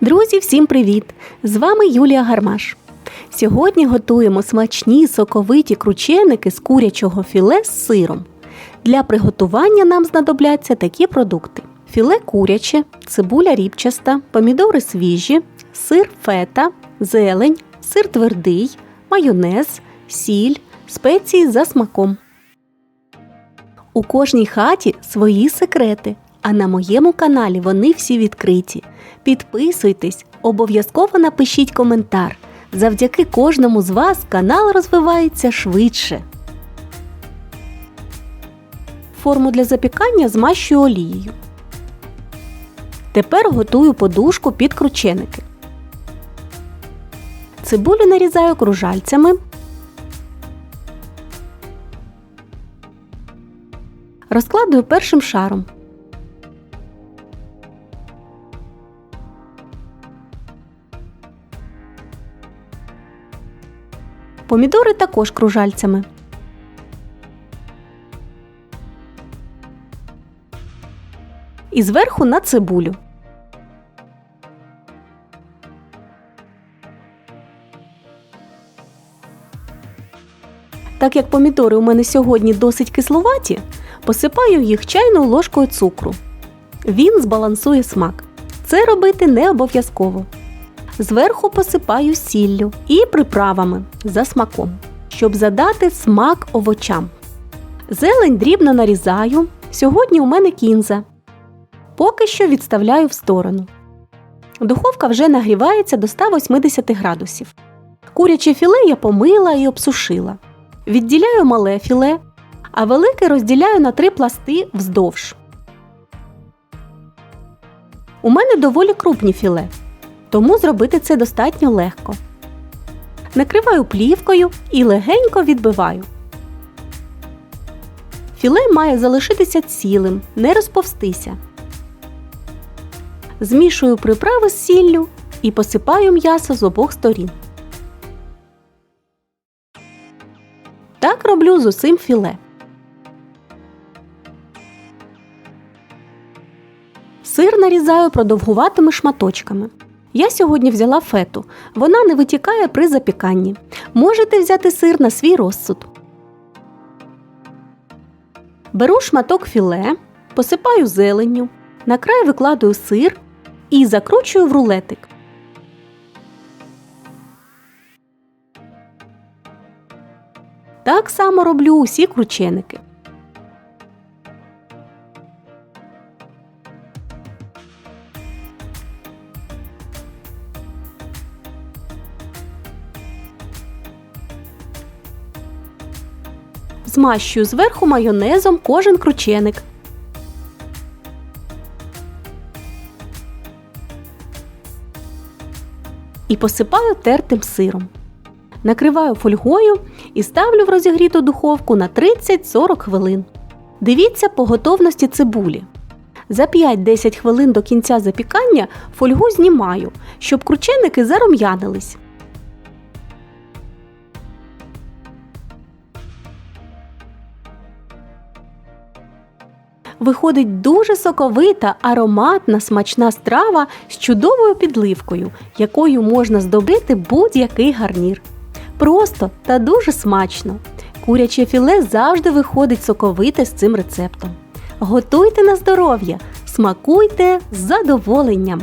Друзі, всім привіт! З вами Юлія Гармаш. Сьогодні готуємо смачні соковиті крученики з курячого філе з сиром. Для приготування нам знадобляться такі продукти: філе куряче, цибуля рібчаста, помідори свіжі, сир фета, зелень, сир твердий, майонез, сіль, спеції за смаком. У кожній хаті свої секрети, а на моєму каналі вони всі відкриті. Підписуйтесь, обов'язково напишіть коментар. Завдяки кожному з вас канал розвивається швидше. Форму для запікання змащую олією. Тепер готую подушку під крученики. Цибулю нарізаю кружальцями. Розкладую першим шаром. Помідори також кружальцями. І зверху на цибулю. Так як помідори у мене сьогодні досить кисловаті, посипаю їх чайною ложкою цукру. Він збалансує смак. Це робити не обов'язково. Зверху посипаю сіллю і приправами за смаком, щоб задати смак овочам. Зелень дрібно нарізаю. Сьогодні у мене кінза. Поки що відставляю в сторону. Духовка вже нагрівається до 180 градусів. Куряче філе я помила і обсушила. Відділяю мале філе, а велике розділяю на три пласти вздовж. У мене доволі крупні філе тому зробити це достатньо легко. Накриваю плівкою і легенько відбиваю. Філе має залишитися цілим, не розповстися. Змішую приправи з сіллю і посипаю м'ясо з обох сторін. Так роблю з усім філе. Сир нарізаю продовгуватими шматочками. Я сьогодні взяла фету. Вона не витікає при запіканні. Можете взяти сир на свій розсуд. Беру шматок філе, посипаю зеленню, на край викладаю сир і закручую в рулетик. Так само роблю усі крученики. Змащую зверху майонезом кожен крученик. І посипаю тертим сиром. Накриваю фольгою і ставлю в розігріту духовку на 30-40 хвилин. Дивіться по готовності цибулі. За 5-10 хвилин до кінця запікання фольгу знімаю, щоб крученики зарум'янились. Виходить дуже соковита, ароматна, смачна страва з чудовою підливкою, якою можна здобити будь-який гарнір. Просто та дуже смачно. Куряче філе завжди виходить соковите з цим рецептом. Готуйте на здоров'я, смакуйте з задоволенням!